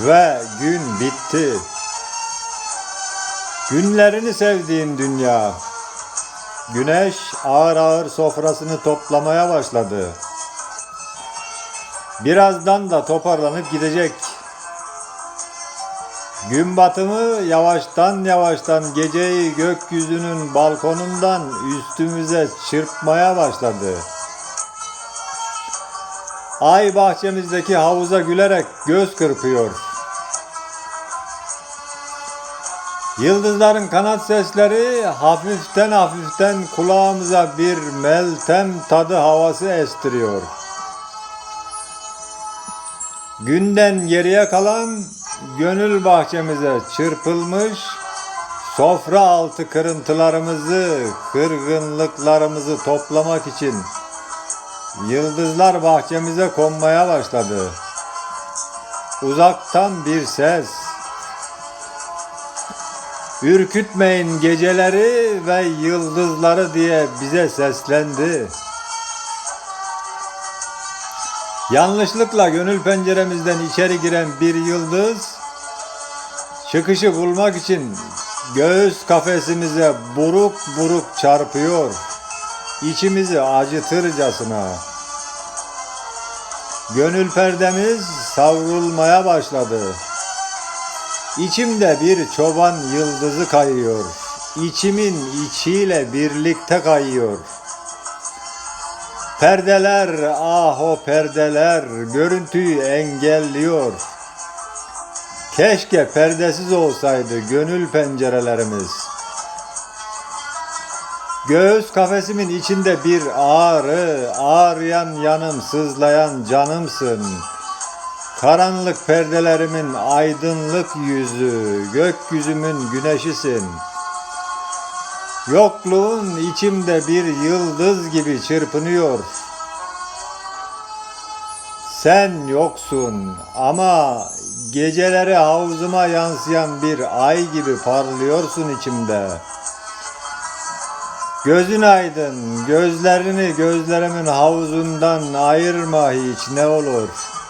Ve gün bitti. Günlerini sevdiğin dünya. Güneş ağır ağır sofrasını toplamaya başladı. Birazdan da toparlanıp gidecek. Gün batımı yavaştan yavaştan geceyi gökyüzünün balkonundan üstümüze çırpmaya başladı. Ay bahçemizdeki havuza gülerek göz kırpıyor. Yıldızların kanat sesleri hafiften hafiften kulağımıza bir meltem tadı havası estiriyor. Günden geriye kalan gönül bahçemize çırpılmış sofra altı kırıntılarımızı, kırgınlıklarımızı toplamak için yıldızlar bahçemize konmaya başladı. Uzaktan bir ses. Ürkütmeyin geceleri ve yıldızları diye bize seslendi. Yanlışlıkla gönül penceremizden içeri giren bir yıldız çıkışı bulmak için göğüs kafesimize buruk buruk çarpıyor. İçimizi acıtırcasına. Gönül perdemiz savrulmaya başladı. İçimde bir çoban yıldızı kayıyor. İçimin içiyle birlikte kayıyor. Perdeler, ah o perdeler görüntüyü engelliyor. Keşke perdesiz olsaydı gönül pencerelerimiz. Göğüs kafesimin içinde bir ağrı, ağrıyan yanım, sızlayan canımsın. Karanlık perdelerimin aydınlık yüzü, gökyüzümün güneşisin. Yokluğun içimde bir yıldız gibi çırpınıyor. Sen yoksun ama geceleri havuzuma yansıyan bir ay gibi parlıyorsun içimde. Gözün aydın, gözlerini gözlerimin havuzundan ayırma hiç ne olur.''